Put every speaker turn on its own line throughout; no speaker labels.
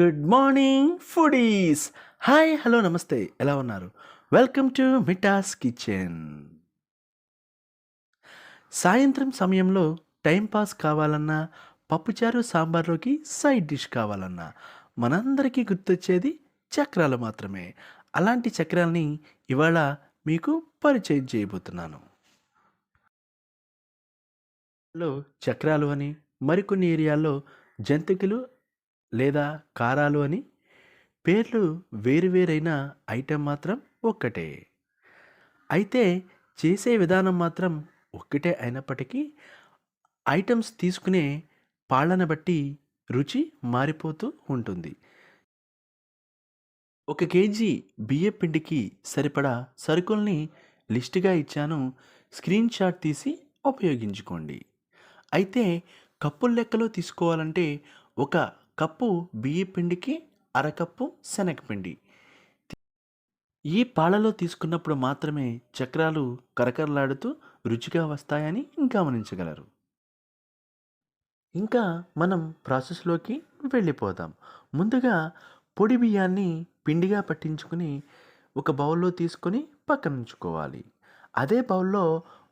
Good morning foodies. Hi hello నమస్తే. ఎలా ఉన్నారు? Welcome to Mita's kitchen. సాయంత్రం సమయంలో టైంపాస్ కావాలన్నా పప్పుచారు సాంబార్లోకి సైడ్ డిష్ కావాలన్నా మనందరికీ గుర్తొచ్చేది చక్రాలు మాత్రమే. అలాంటి చక్రాల్ని ఇవాళ మీకు పరిచయం చేయబోతున్నాను. లో చక్రాలు అని మరికొన్ని ఏరియాల్లో జంతికలు లేదా కారాలు అని? పేర్లు వేరువేరైన ఐటెం మాత్రం ఒక్కటే. అయితే చేసే విధానం మాత్రం ఒక్కటే అయినప్పటికీ ఐటమ్స్ తీసుకునే పాళ్ళను బట్టి రుచి మారిపోతూ ఉంటుంది. ఒక కేజీ బియ్య పిండికి సరిపడా సరుకుల్ని లిస్టుగా ఇచ్చాను. స్క్రీన్ షాట్ తీసి ఉపయోగించుకోండి. అయితే కప్పుల లెక్కలో తీసుకోవాలంటే ఒక కప్పు బియ్య పిండికి అరకప్పు శనగపిండి. ఈ పాలలో తీసుకున్నప్పుడు మాత్రమే చక్రాలు కరకరలాడుతూ రుచిగా వస్తాయని గమనించగలరు. ఇంకా మనం ప్రాసెస్లోకి వెళ్ళిపోదాం. ముందుగా పొడి బియ్యాన్ని పిండిగా పట్టించుకుని ఒక బౌల్లో తీసుకొని పక్కన ఉంచుకోవాలి. అదే బౌల్లో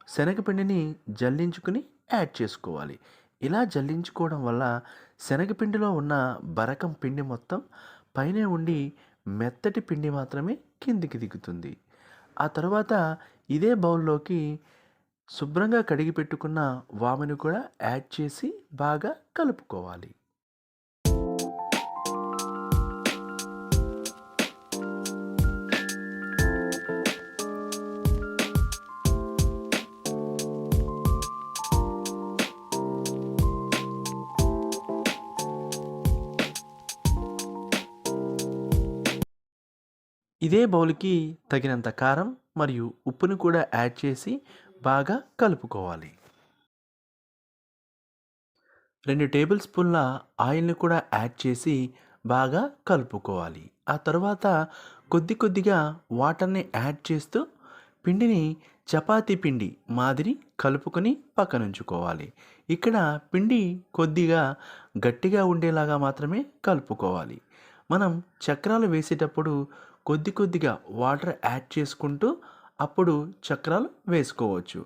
శనగపిండిని జల్లించుకుని యాడ్ చేసుకోవాలి. ఇలా జల్లించుకోవడం వల్ల శనగపిండిలో ఉన్న బరకం పిండి మొత్తం పైనే ఉండి మెత్తటి పిండి మాత్రమే కిందికి దిగుతుంది. ఆ తర్వాత ఇదే బౌల్లోకి శుభ్రంగా కడిగి పెట్టుకున్న వాముని కూడా యాడ్ చేసి బాగా కలుపుకోవాలి. ఇదే బౌల్కి తగినంత కారం మరియు ఉప్పును కూడా యాడ్ చేసి బాగా కలుపుకోవాలి. రెండు టేబుల్ స్పూన్ల ఆయిల్ని కూడా యాడ్ చేసి బాగా కలుపుకోవాలి. ఆ తర్వాత కొద్ది కొద్దిగా వాటర్ని యాడ్ చేస్తూ పిండిని చపాతీ పిండి మాదిరి కలుపుకొని పక్కనుంచుకోవాలి. ఇక్కడ పిండి కొద్దిగా గట్టిగా ఉండేలాగా మాత్రమే కలుపుకోవాలి. మనం చక్రాలు వేసేటప్పుడు కొద్ది కొద్దిగా వాటర్ యాడ్ చేసుకుంటూ అప్పుడు చక్రాలు వేసుకోవచ్చు.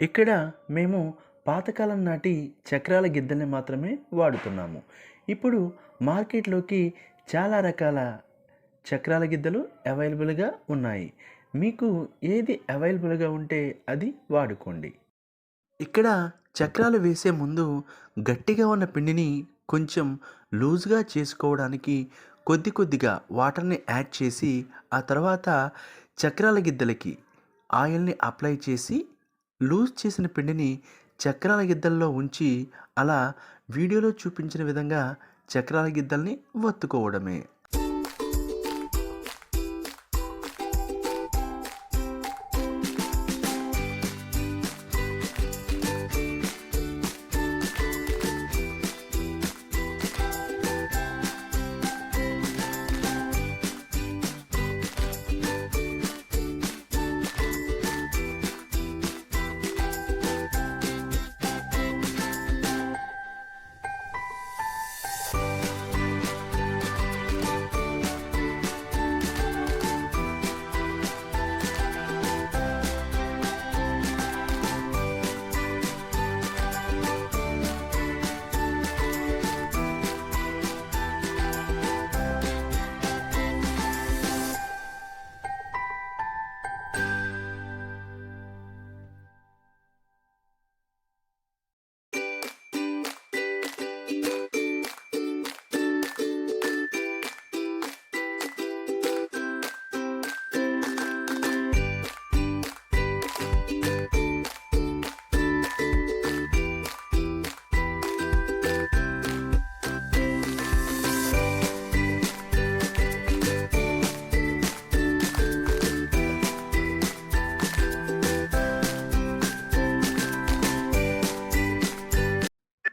ఇక్కడ మేము పాతకాలం నాటి చక్రాల గిద్దల్ని మాత్రమే వాడుతున్నాము. ఇప్పుడు మార్కెట్లోకి చాలా రకాల చక్రాల గిద్దలు అవైలబుల్గా ఉన్నాయి. మీకు ఏది అవైలబుల్గా ఉంటే అది వాడుకోండి. ఇక్కడ చక్రాలు వేసే ముందు గట్టిగా ఉన్న పిండిని కొంచెం లూజ్గా చేసుకోవడానికి కొద్ది కొద్దిగా వాటర్ని యాడ్ చేసి ఆ తర్వాత చక్రాల గిద్దలకి ఆయిల్ని అప్లై చేసి లూజ్ చేసిన పిండిని చక్రాల గిద్దల్లో ఉంచి అలా వీడియోలో చూపించిన విధంగా చక్రాల గిద్దల్ని వత్తుకోవడమే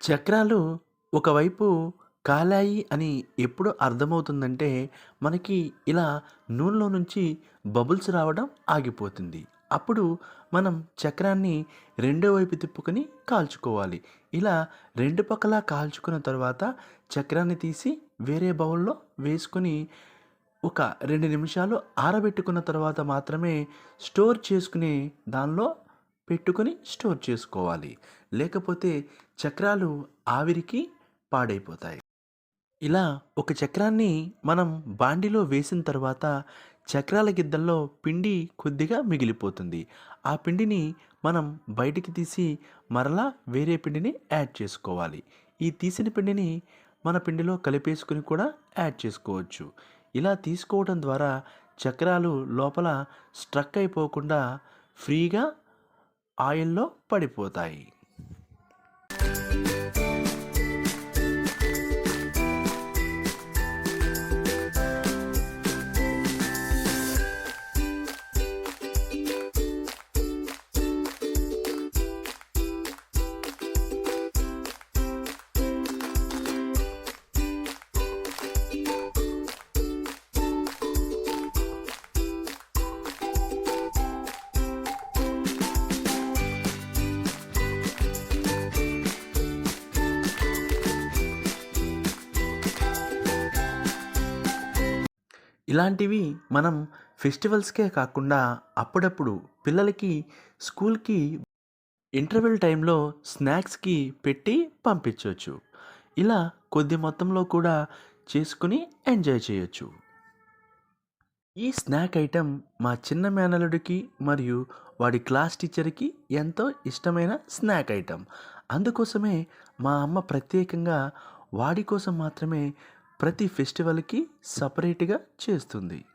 చక్రాలు ఒకవైపు కాలాయి అని ఎప్పుడు అర్థమవుతుందంటే మనకి ఇలా నూనెలో నుంచి బబుల్స్ రావడం ఆగిపోతుంది. అప్పుడు మనం చక్రాన్ని రెండో వైపు తిప్పుకొని కాల్చుకోవాలి. ఇలా రెండు పక్కల కాల్చుకున్న తర్వాత చక్రాన్ని తీసి వేరే బౌల్లో వేసుకొని ఒక రెండు నిమిషాలు ఆరబెట్టుకున్న తర్వాత మాత్రమే స్టోర్ చేసుకునే దానిలో పెట్టుకొని స్టోర్ చేసుకోవాలి. లేకపోతే చక్రాలు ఆవిరికి పాడైపోతాయి. ఇలా ఒక చక్రాన్ని మనం బాండిలో వేసిన తర్వాత చక్రాల గిద్దల్లో పిండి కొద్దిగా మిగిలిపోతుంది. ఆ పిండిని మనం బయటికి తీసి మరలా వేరే పిండిని యాడ్ చేసుకోవాలి. ఈ తీసిన పిండిని మన పిండిలో కలిపేసుకుని కూడా యాడ్ చేసుకోవచ్చు. ఇలా తీసుకోవడం ద్వారా చక్రాలు లోపల స్ట్రక్ అయిపోకుండా ఫ్రీగా ఆయిల్లో పడిపోతాయి. ఇలాంటివి మనం ఫెస్టివల్స్కే కాకుండా అప్పుడప్పుడు పిల్లలకి స్కూల్కి ఇంటర్వెల్ టైంలో స్నాక్స్కి పెట్టి పంపించవచ్చు ఇలా కొద్ది మొత్తంలో కూడా చేసుకుని ఎంజాయ్ చేయొచ్చు. ఈ స్నాక్ ఐటెం మా చిన్న మేనలుడికి మరియు వాడి క్లాస్ టీచర్కి ఎంతో ఇష్టమైన స్నాక్ ఐటెం. అందుకోసమే మా అమ్మ ప్రత్యేకంగా వాడి కోసం మాత్రమే ప్రతి ఫెస్టివల్కి సపరేట్గా చేస్తుంది.